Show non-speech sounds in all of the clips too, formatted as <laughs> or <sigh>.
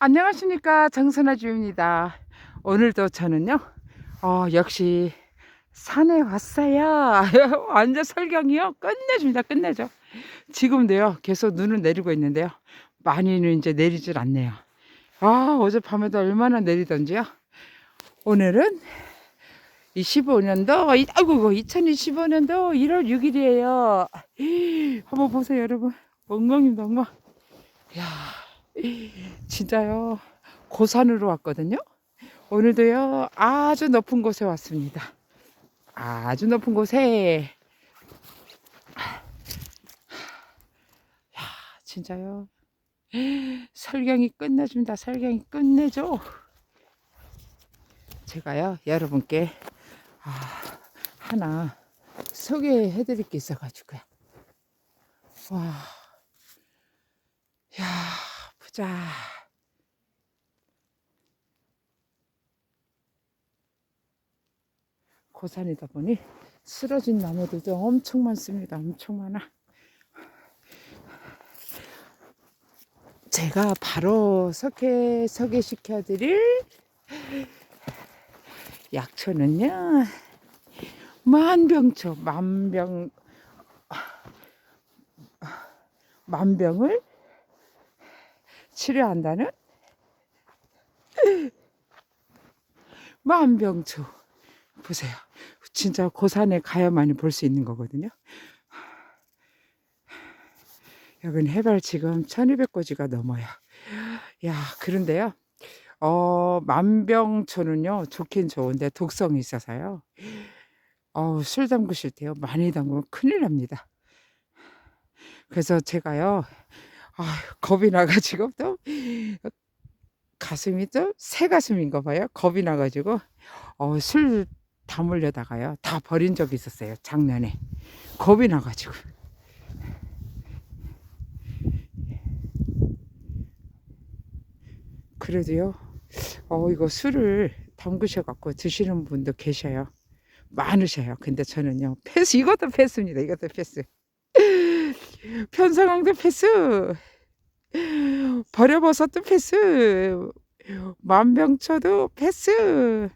안녕하십니까 정선아 주입니다. 오늘도 저는요, 어, 역시 산에 왔어요. <laughs> 완전 설경이요. 끝내줍니다. 끝내죠. 지금도요, 계속 눈을 내리고 있는데요. 많이는 이제 내리질 않네요. 아, 어젯밤에도 얼마나 내리던지요. 오늘은 25년도, 아이고, 2025년도 1월 6일이에요. 한번 보세요, 여러분. 엉망입니다, 엉망. 야 진짜요. 고산으로 왔거든요. 오늘도요, 아주 높은 곳에 왔습니다. 아주 높은 곳에. 야, 진짜요. 설경이 끝내줍니다. 설경이 끝내줘. 제가요, 여러분께, 아, 하나 소개해 드릴 게 있어가지고요. 와, 야, 보자. 고산이다 보니 쓰러진 나무들도 엄청 많습니다. 엄청 많아. 제가 바로 소개, 소개시켜 드릴 약초는요, 만병초, 만병, 만병을 치료한다는 <laughs> 만병초. 보세요. 진짜 고산에 가야만이 볼 수 있는 거거든요. 여기는 해발 지금 1200고지가 넘어요. 야, 그런데요. 어, 만병초는요, 좋긴 좋은데 독성이 있어서요. 어, 술 담그실 때요, 많이 담그면 큰일 납니다. 그래서 제가요, 아, 겁이 나가지고 또 가슴이 또 새 가슴인가 봐요. 겁이 나가지고 어, 술 담으려다가요. 다 버린 적이 있었어요. 작년에. 겁이 나가지고. 그래도요. 어, 이거 술을 담그셔갖고 드시는 분도 계셔요. 많으셔요. 근데 저는요. 패스, 이것도 패스입니다. 이것도 패스. 편성황도 패스. 버려버섯도 패스. 만병초도 패스.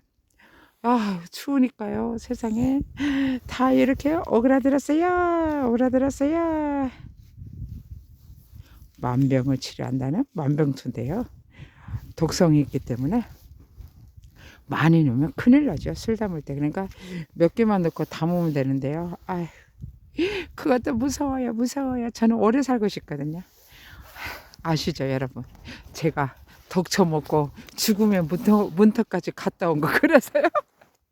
아, 추우니까요. 세상에 다 이렇게 오그라들었어요. 오그라들었어요. 만병을 치료한다는 만병초인데요. 독성이 있기 때문에 많이 넣으면 큰일 나죠. 술 담을 때. 그러니까 몇 개만 넣고 담으면 되는데요. 아휴, 그것도 무서워요. 무서워요. 저는 오래 살고 싶거든요. 아시죠, 여러분? 제가 독초 먹고 죽으면 문턱, 문턱까지 갔다 온 거 그래서요.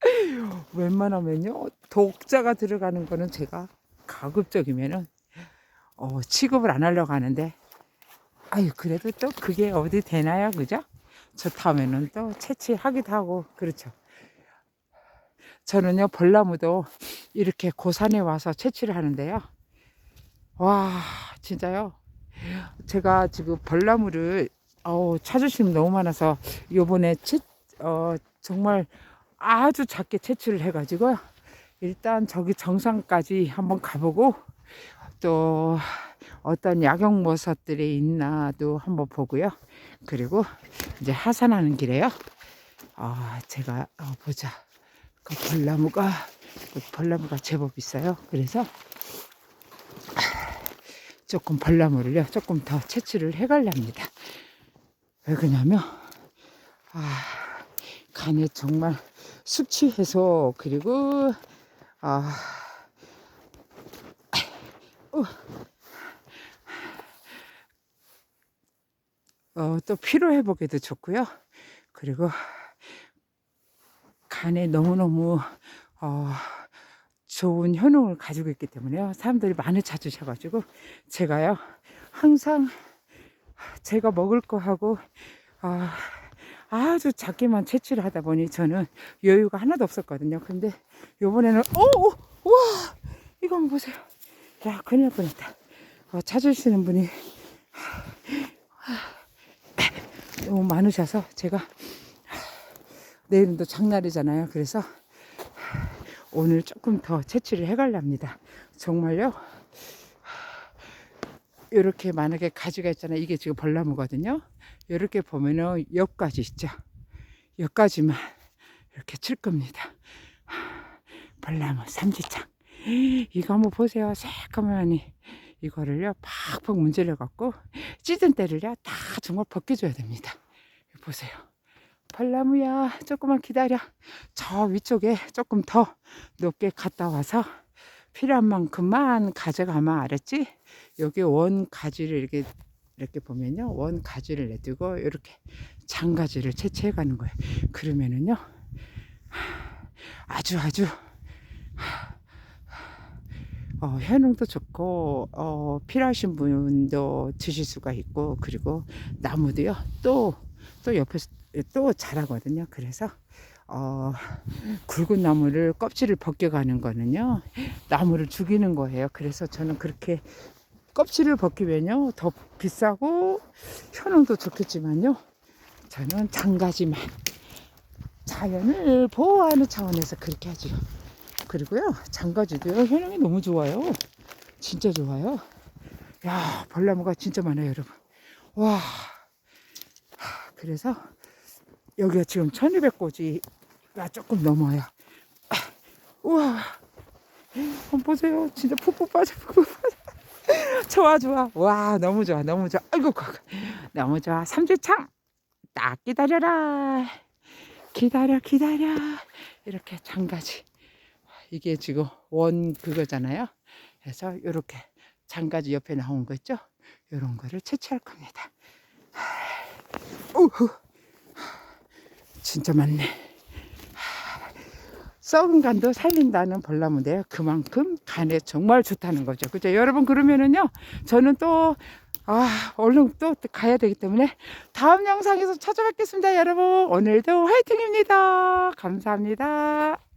<laughs> 웬만하면요, 독자가 들어가는 거는 제가 가급적이면은 어, 취급을 안 하려고 하는데, 아유, 그래도 또 그게 어디 되나요, 그죠? 좋다면은 또 채취하기도 하고, 그렇죠. 저는요, 벌나무도 이렇게 고산에 와서 채취를 하는데요. 와, 진짜요. 제가 지금 벌나무를 어우, 찾으시는 너무 많아서 요번에 채, 어, 정말 아주 작게 채취를 해가지고 일단 저기 정상까지 한번 가보고 또 어떤 야경버섯들이 있나도 한번 보고요. 그리고 이제 하산하는 길에요. 아, 제가 어, 보자. 그 벌나무가 그 벌나무가 제법 있어요. 그래서 조금 벌나무를요. 조금 더 채취를 해갈랍니다. 왜 그러냐면 아, 간에 정말 숙취 해소 그리고 아, 어, 어, 또 피로 회복에도 좋고요. 그리고 간에 너무너무 어, 좋은 효능을 가지고 있기 때문에요. 사람들이 많이 찾으셔가지고 제가요 항상 제가 먹을 거 하고 아, 아주 작게만 채취를 하다 보니 저는 여유가 하나도 없었거든요. 근데 요번에는 오, 오, 와 이거 한번 보세요. 야 큰일 날 뻔했다. 어, 찾으시는 분이 너무 많으셔서 제가 내일은 또 장날이잖아요. 그래서 오늘 조금 더 채취를 해갈랍니다. 정말요. 이렇게 만약에 가지가 있잖아요. 이게 지금 벌나무거든요. 이렇게 보면은 여기까지 있죠. 여기까지만 이렇게 칠 겁니다. 벌나무 삼지창. 이거 한번 보세요. 새까만이 이거를요 팍팍 문질러 갖고 찌든 때를요 다 정말 벗겨줘야 됩니다. 보세요. 벌나무야 조금만 기다려. 저 위쪽에 조금 더 높게 갔다 와서 필요한 만큼만 가져가면 알았지? 여기 원 가지를 이렇게 이렇게 보면요 원 가지를 내두고 이렇게 장가지를 채취해 가는 거예요. 그러면은요 아주 아주 어, 효능도 좋고 어, 필요하신 분도 드실 수가 있고 그리고 나무도요 또 또 옆에서 또 자라거든요. 그래서 어, 굵은 나무를 껍질을 벗겨가는 거는요 나무를 죽이는 거예요. 그래서 저는 그렇게 껍질을 벗기면요 더 비싸고 효능도 좋겠지만요 저는 장가지만 자연을 보호하는 차원에서 그렇게 하죠. 그리고요 장가지도요 효능이 너무 좋아요. 진짜 좋아요. 야 벌나무가 진짜 많아요 여러분. 와 그래서 여기가 지금 1200고지가 조금 넘어요. 우와. 한번 보세요. 진짜 푹푹 빠져 푹푹 빠져. 좋아 좋아. 와 너무 좋아 너무 좋아. 아이고 그, 너무 좋아. 삼주창. 딱 기다려라. 기다려 기다려. 이렇게 장가지. 이게 지금 원 그거잖아요. 그래서 이렇게 장가지 옆에 나온 거 있죠? 이런 거를 채취할 겁니다 우후 진짜 많네 썩은 간도 살린다는 벌나무인데요. 그만큼 간에 정말 좋다는 거죠. 그죠? 여러분, 그러면은요, 저는 또, 아, 얼른 또 가야 되기 때문에 다음 영상에서 찾아뵙겠습니다. 여러분, 오늘도 화이팅입니다. 감사합니다.